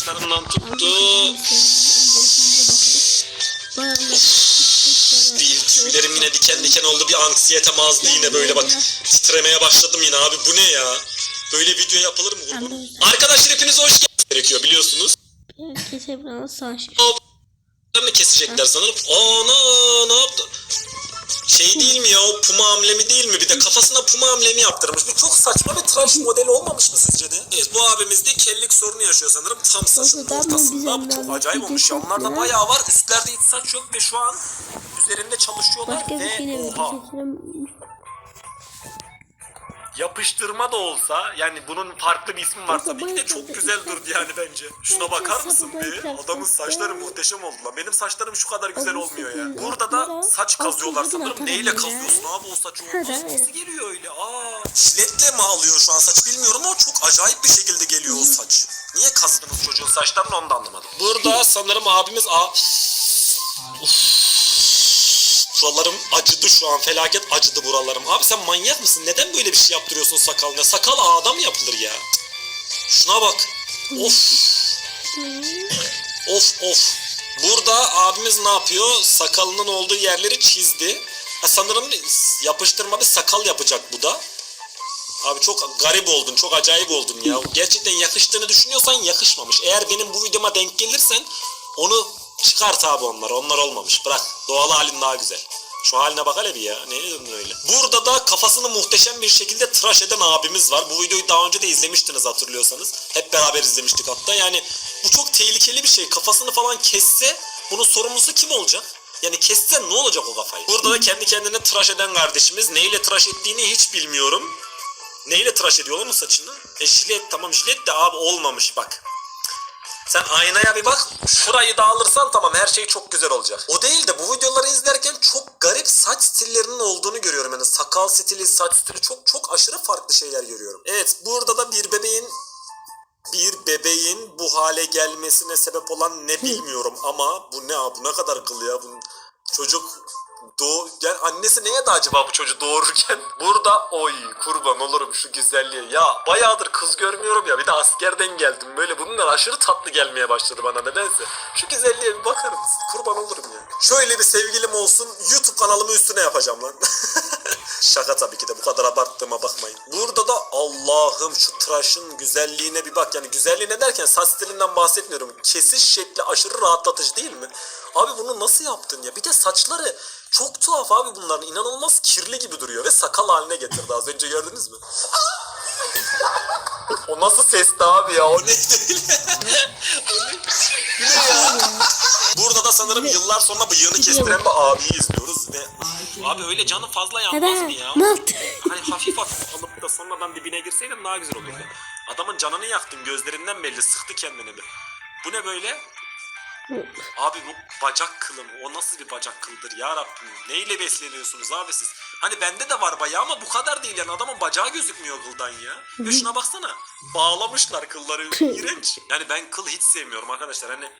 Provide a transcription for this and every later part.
Saçlarından tuttu. Bir tüylerim yine diken diken oldu. Bir anksiyete mazdı yine böyle bak. Titremeye başladım yine abi. Bu ne ya? Böyle video yapılır mı? kurban? Arkadaşlar hepiniz hoş geldiniz. Gerekiyor biliyorsunuz. Buranın saç. Bunu kesecekler sanırım. Ana ne yaptı? Şey değil mi ya o puma amblemi değil mi? Bir de kafasına puma amblemi yaptırmış. Bu çok saçma bir tıraş modeli olmamış mı sizce de? Evet bu abimiz de kellik sorunu yaşıyor sanırım. Tam saçının Ortadan mı ortasında. Bu çok acayip bir olmuş. Yanlarda şekilde? bayağı var. Üstlerde hiç saç yok ve şu an üzerinde çalışıyorlar Başka bir ve mi oha. Yapıştırma da olsa yani bunun farklı bir ismi varsa bir de çok güzel durdu yani bence. Şuna bakar mısın bir? Adamın saçları muhteşem oldu lan. Benim saçlarım şu kadar güzel olmuyor ya. Burada da saç kazıyorlar sanırım. Neyle kazıyorsun abi o saçı. Nasıl geliyor öyle? Aa. Jiletle mi alıyor şu an saç bilmiyorum ama çok acayip bir şekilde geliyor o saç. Niye kazıdınız çocuğun saçlarını onu da anlamadım. Burada sanırım abimiz a Şuralarım acıdı şu an. Felaket acıdı buralarım. Abi sen manyak mısın? Neden böyle bir şey yaptırıyorsun sakalına? Sakal ağda mı yapılır ya? Şuna bak. Of. Of of. Burada abimiz ne yapıyor? Sakalının olduğu yerleri çizdi. Ha, sanırım yapıştırma bir sakal yapacak bu da. Abi çok garip oldun, çok acayip oldun ya. Gerçekten yakıştığını düşünüyorsan yakışmamış. Eğer benim bu videoma denk gelirsen onu çıkart abi onlar. Onlar olmamış. Bırak. Doğal halin daha güzel. Şu haline bak hele ya. Ne dedim öyle. Burada da kafasını muhteşem bir şekilde tıraş eden abimiz var. Bu videoyu daha önce de izlemiştiniz hatırlıyorsanız. Hep beraber izlemiştik hatta. Yani bu çok tehlikeli bir şey. Kafasını falan kesse bunun sorumlusu kim olacak? Yani kesse ne olacak o kafayı? Burada da kendi kendine tıraş eden kardeşimiz. Neyle tıraş ettiğini hiç bilmiyorum. Neyle tıraş ediyor mu saçını? E jilet tamam jilet de abi olmamış bak. Sen aynaya bir bak. Şurayı da alırsan tamam her şey çok güzel olacak. O değil de bu videoları izlerken çok garip saç stillerinin olduğunu görüyorum. Yani sakal stili, saç stili çok çok aşırı farklı şeyler görüyorum. Evet burada da bir bebeğin bir bebeğin bu hale gelmesine sebep olan ne bilmiyorum ama bu ne abi ne kadar kıl ya bu çocuk doğ yani annesi neye de acaba bu çocuğu doğururken burada oy kurban olurum şu güzelliğe ya bayağıdır kız görmüyorum ya bir de askerden geldim böyle bunlar aşırı tatlı gelmeye başladı bana nedense şu güzelliğe bir bakar kurban olurum ya şöyle bir sevgilim olsun YouTube kanalımı üstüne yapacağım lan Şaka tabii ki de bu kadar abarttığıma bakmayın. Burada da Allah'ım şu tıraşın güzelliğine bir bak. Yani güzelliğine derken saç stilinden bahsetmiyorum. Kesiş şekli aşırı rahatlatıcı değil mi? Abi bunu nasıl yaptın ya? Bir de saçları çok tuhaf abi bunların. İnanılmaz kirli gibi duruyor ve sakal haline getirdi. Az önce gördünüz mü? o nasıl sesti abi ya? O neydi öyle? O ne? Bu ne ya? Burada da sanırım yıllar sonra bıyığını kestiren bir abiyi izliyoruz ve abi öyle canı fazla yanmaz mı ya? Ne yaptı? Hani hafif hafif alıp da sonradan dibine girseydim daha güzel olurdu. Adamın canını yaktın gözlerinden belli sıktı kendini bir. Bu ne böyle? Abi bu bacak kılı mı? O nasıl bir bacak kıldır ya Rabbim? Neyle besleniyorsunuz abi siz? Hani bende de var bayağı ama bu kadar değil yani adamın bacağı gözükmüyor kıldan ya. Ve şuna baksana. Bağlamışlar kılları iğrenç. Yani ben kıl hiç sevmiyorum arkadaşlar. Hani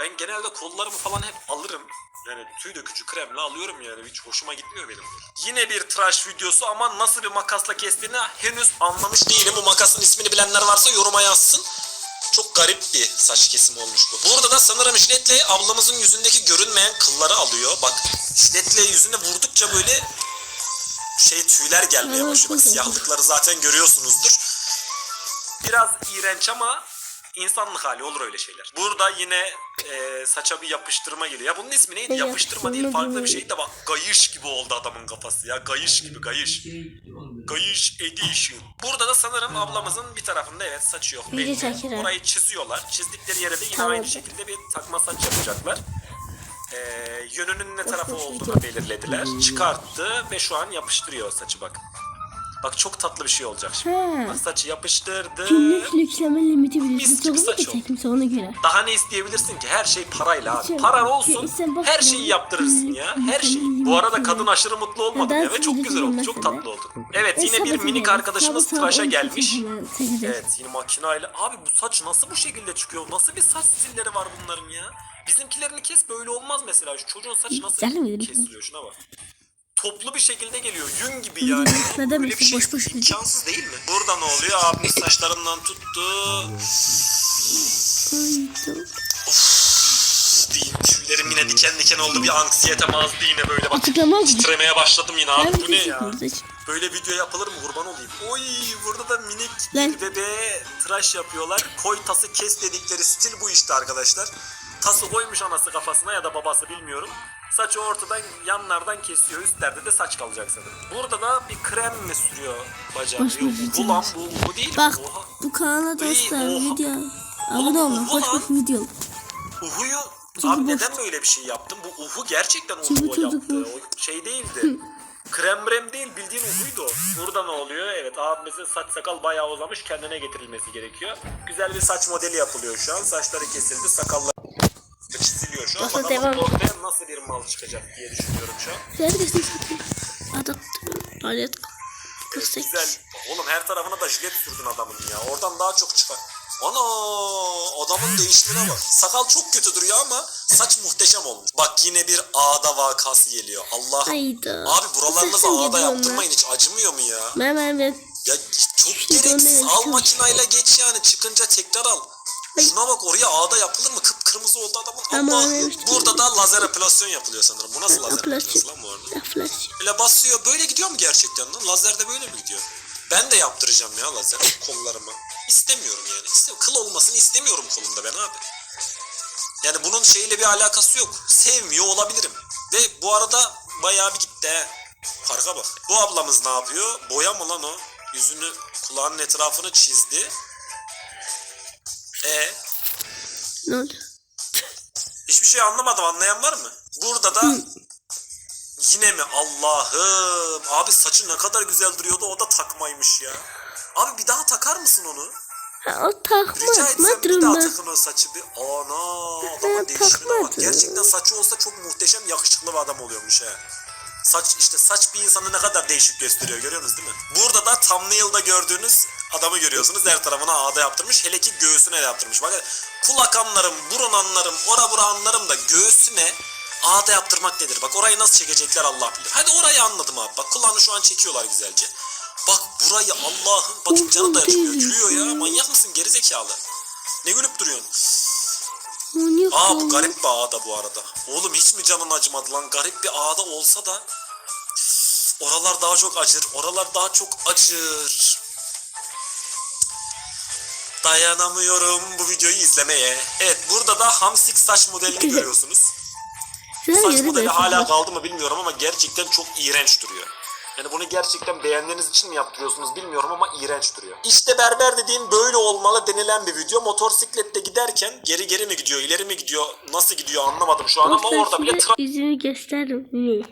ben genelde kollarımı falan hep alırım. Yani tüy dökücü kremle alıyorum yani hiç hoşuma gitmiyor benim. Yine bir tıraş videosu ama nasıl bir makasla kestiğini henüz anlamış değilim. Bu makasın ismini bilenler varsa yoruma yazsın. Çok garip bir saç kesimi olmuş bu. Burada da sanırım jiletle ablamızın yüzündeki görünmeyen kılları alıyor. Bak jiletle yüzüne vurdukça böyle şey tüyler gelmeye başlıyor. Bak siyahlıkları zaten görüyorsunuzdur. Biraz iğrenç ama insanlık hali olur öyle şeyler. Burada yine e, saça bir yapıştırma geliyor. Ya bunun ismi neydi? Ne Yapıştırma değil farklı bir şey de bak gayış gibi oldu adamın kafası ya. Gayış gibi gayış. Gayış Edition. Burada da sanırım ablamızın bir tarafında evet saçı yok Biri belli. Orayı çiziyorlar. Çizdikleri yere de yine Tamam. aynı şekilde bir takma saç yapacaklar. Ee, yönünün ne tarafı olduğunu belirlediler. Çıkarttı ve şu an yapıştırıyor saçı bak. Bak çok tatlı bir şey olacak şimdi. Ha. Bak saçı yapıştırdı. Günlük lüksleme limiti Mis biliyorsun. gibi Çok saç mu oldu. kimse ona göre. Daha ne isteyebilirsin ki? Her şey parayla abi. Şey, Paran ya olsun. bak Her şeyi ya, yaptırırsın ya. Her şey. Bu arada kadın aşırı mutlu olmadı Ya ya ve çok güzel oldu. Çok mesela. tatlı oldu. Evet E, yine bir minik arkadaşımız tıraşa gelmiş. sekizde. Evet yine makinayla. Abi bu saç nasıl bu şekilde çıkıyor? Nasıl bir saç stilleri var bunların ya? Bizimkilerini kes böyle olmaz mesela. Şu çocuğun saçı nasıl Güzel mi? kesiliyor şuna bak toplu bir şekilde geliyor. Yün gibi yani. ne demek bir ki? şey boş boş gidecek. imkansız değil mi? Burada ne oluyor? Abimiz saçlarımdan tuttu. Of diyeyim. Tüylerim yine diken diken oldu. Bir anksiyete bazdı yine böyle bak. Açıklama oldu. Titremeye başladım yine abi. Bu ne ya? Böyle video yapılır mı kurban olayım? Oy burada da minik bir bebeğe tıraş yapıyorlar. Koy tası kes dedikleri stil bu işte arkadaşlar. Tası koymuş anası kafasına ya da babası bilmiyorum. Saçı ortadan yanlardan kesiyor. Üstlerde de saç kalacak sanırım. Burada da bir krem mi sürüyor? Boş bir Yok, video. bu lan bu, bu değil. Bak Oha. bu kanala dostlar Oha. video. Abone olun. Boş Oha. boş video. Uhu'yu Çünkü abi boş- neden böyle bir şey yaptın? Bu Uhu gerçekten Çünkü Uhu çocuk yaptı. boş. O şey değildi. Krem brem değil bildiğin Uhu'ydu o. Burada ne oluyor? Evet abimizin saç sakal bayağı uzamış kendine getirilmesi gerekiyor. Güzel bir saç modeli yapılıyor şu an. Saçları kesildi sakalları çiziliyor şu an. Nasıl Bakalım devam? ortaya nasıl bir mal çıkacak diye düşünüyorum şu an. Neredesin sen? Adapt. Alet. Kırsak. Güzel. Oğlum her tarafına da jilet sürdün adamın ya. Oradan daha çok çıkar. Ana adamın değişimine bak. Sakal çok kötü duruyor ama saç muhteşem olmuş. Bak yine bir ağda vakası geliyor. Allah. Hayda. Abi buralarınızı ağda yaptırmayın hiç acımıyor mu ya? Ben ben ben. Ya çok gereksiz. Al makinayla geç yani çıkınca tekrar al. Şuna bak oraya ağda yapılır mı? Kıpkırmızı oldu adamın. Ama Allah. evet. Burada da lazer epilasyon yapılıyor sanırım. Bu nasıl lazer epilasyon. epilasyon lan bu arada? Flash. Böyle basıyor. Böyle gidiyor mu gerçekten lan? Lazerde böyle mi gidiyor? Ben de yaptıracağım ya lazer kollarıma. İstemiyorum yani. İste kıl olmasını istemiyorum kolumda ben abi. Yani bunun şeyle bir alakası yok. Sevmiyor olabilirim. Ve bu arada bayağı bir gitti he. Farka bak. Bu ablamız ne yapıyor? Boya mı lan o? Yüzünü kulağının etrafını çizdi. E Ne oldu? Hiçbir şey anlamadım anlayan var mı? Burada da yine mi Allah'ım abi saçı ne kadar güzel duruyordu o da takmaymış ya. Abi bir daha takar mısın onu? Ha, o. Rica etsem bir daha Madrumda. takın o saçı bir. Ana adamın değişimine bak. takmadım. Gerçekten saçı olsa çok muhteşem yakışıklı bir adam oluyormuş he. Saç işte saç bir insanı ne kadar değişik gösteriyor görüyorsunuz değil mi? Burada da thumbnail'da gördüğünüz adamı görüyorsunuz. Her tarafına ağda yaptırmış. Hele ki göğsüne de yaptırmış. Bakın kulak anlarım, burun anlarım, ora bura anlarım da göğsüne ağda yaptırmak nedir? Bak orayı nasıl çekecekler Allah bilir. Hadi orayı anladım abi. Bak kulağını şu an çekiyorlar güzelce. Bak burayı Allah'ım bak canı da acımıyor. Gülüyor ya. Manyak mısın gerizekalı? Ne gülüp duruyorsun? Manyak Aa bu garip bir ağda bu arada. Oğlum hiç mi canın acımadı lan? Garip bir ağda olsa da oralar daha çok acır. Oralar daha çok acır. Dayanamıyorum bu videoyu izlemeye. Evet burada da hamsik saç modelini görüyorsunuz. Saç modeli hala kaldı mı bilmiyorum ama gerçekten çok iğrenç duruyor. Yani bunu gerçekten beğendiğiniz için mi yaptırıyorsunuz bilmiyorum ama iğrenç duruyor. İşte berber dediğim böyle olmalı denilen bir video. Motosiklette giderken geri geri mi gidiyor, ileri mi gidiyor, nasıl gidiyor anlamadım şu an ama Dostlar orada bile size yüzünü gösteririm. Ne?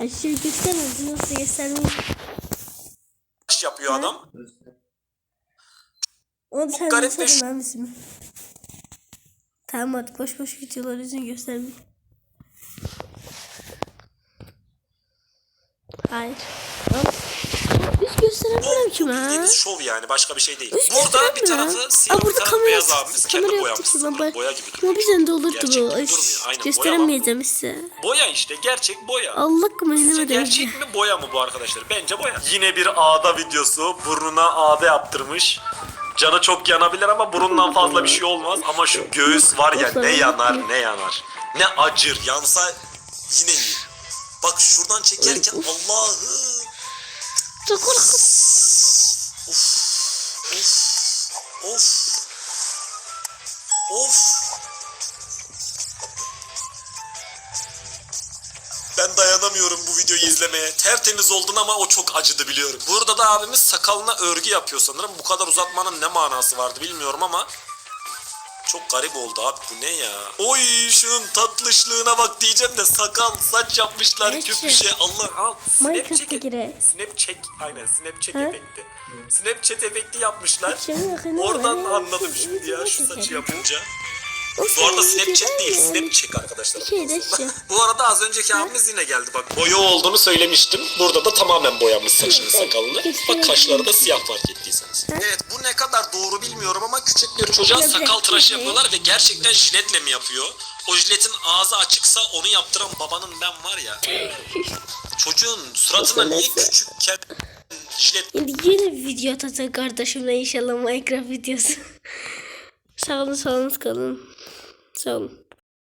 Ay şimdi göstermez. Nasıl göstermez? tıraş yapıyor adam. Onu sen garip bir gösterme misin? Tamam hadi boş boş videolar yüzünü gösterme. Hayır. Hiç gösteremiyorum ki Bu ben. bildiğiniz şov yani başka bir şey değil. Hiç Burada bir gösteremiyorum. tarafı Aa, siyah bir burada tarafı kamera beyaz abimiz kamera kendi yaptık boyamış. ben- Boya gibi duruyor. Ama bizden de olurdu Gerçek bu. gibi Ay, durmuyor, aynen, boya gösteremeyeceğim size. Boya işte gerçek boya. Allah Sizce kımını gerçek mi boya mı bu arkadaşlar? Bence boya. Yine bir ağda videosu. Burnuna ağda yaptırmış. Canı çok yanabilir ama burundan fazla bir şey olmaz. Ama şu göğüs var ya ne yanar ne yanar. Ne acır. Yansa yine. Bak şuradan çekerken Allah'ım. Çok korkunç. Of. Of. Of. Of. Ben dayanamıyorum bu videoyu izlemeye. Tertemiz oldun ama o çok acıdı biliyorum. Burada da abimiz sakalına örgü yapıyor sanırım. Bu kadar uzatmanın ne manası vardı bilmiyorum ama çok garip oldu abi bu ne ya? Oy şunun tatlışlığına bak diyeceğim de sakal saç yapmışlar Evet. köpüşe Allah al. Minecraft'a gire. Snapchat aynen Snapchat Ha? efekti. Snapchat efekti yapmışlar. Oradan anladım şimdi ya şu saçı yapınca. Bu arada Snapchat değil. Snapchat arkadaşlar. Şey de şey. Bu arada az önceki abimiz yine geldi bak. Boya olduğunu söylemiştim. Burada da tamamen boyamış saçını sakalını. Bak kaşları da siyah fark ettiyseniz. Evet bu ne kadar doğru bilmiyorum ama küçük bir çocuğa sakal tıraşı şey. yapıyorlar ve gerçekten jiletle mi yapıyor? O jiletin ağzı açıksa onu yaptıran babanın ben var ya. Çocuğun suratına niye küçükken jilet Şimdi yine video atacak kardeşimle inşallah Minecraft videosu. Sağ olun sağ olun kalın. Sağ olun.